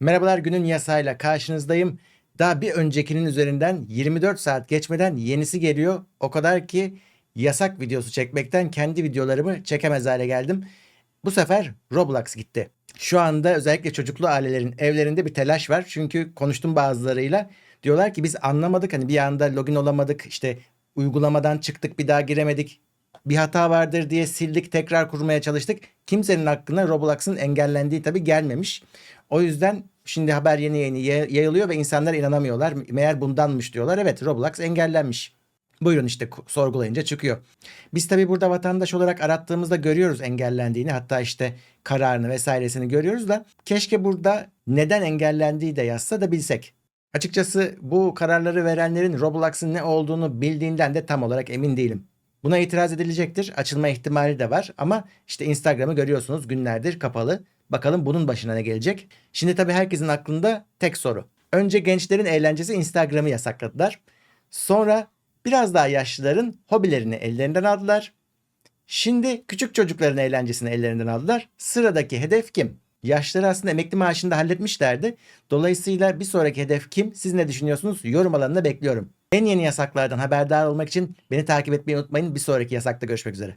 Merhabalar günün yasayla karşınızdayım. Daha bir öncekinin üzerinden 24 saat geçmeden yenisi geliyor. O kadar ki yasak videosu çekmekten kendi videolarımı çekemez hale geldim. Bu sefer Roblox gitti. Şu anda özellikle çocuklu ailelerin evlerinde bir telaş var. Çünkü konuştum bazılarıyla. Diyorlar ki biz anlamadık hani bir anda login olamadık işte uygulamadan çıktık bir daha giremedik. Bir hata vardır diye sildik tekrar kurmaya çalıştık. Kimsenin aklına Roblox'ın engellendiği tabii gelmemiş. O yüzden şimdi haber yeni yeni yay- yayılıyor ve insanlar inanamıyorlar. Meğer bundanmış diyorlar. Evet Roblox engellenmiş. Buyurun işte sorgulayınca çıkıyor. Biz tabii burada vatandaş olarak arattığımızda görüyoruz engellendiğini. Hatta işte kararını vesairesini görüyoruz da keşke burada neden engellendiği de yazsa da bilsek. Açıkçası bu kararları verenlerin Roblox'ın ne olduğunu bildiğinden de tam olarak emin değilim. Buna itiraz edilecektir. Açılma ihtimali de var ama işte Instagram'ı görüyorsunuz günlerdir kapalı. Bakalım bunun başına ne gelecek? Şimdi tabii herkesin aklında tek soru. Önce gençlerin eğlencesi Instagram'ı yasakladılar. Sonra biraz daha yaşlıların hobilerini ellerinden aldılar. Şimdi küçük çocukların eğlencesini ellerinden aldılar. Sıradaki hedef kim? Yaşları aslında emekli maaşını da halletmişlerdi. Dolayısıyla bir sonraki hedef kim? Siz ne düşünüyorsunuz? Yorum alanına bekliyorum. En yeni yasaklardan haberdar olmak için beni takip etmeyi unutmayın. Bir sonraki yasakta görüşmek üzere.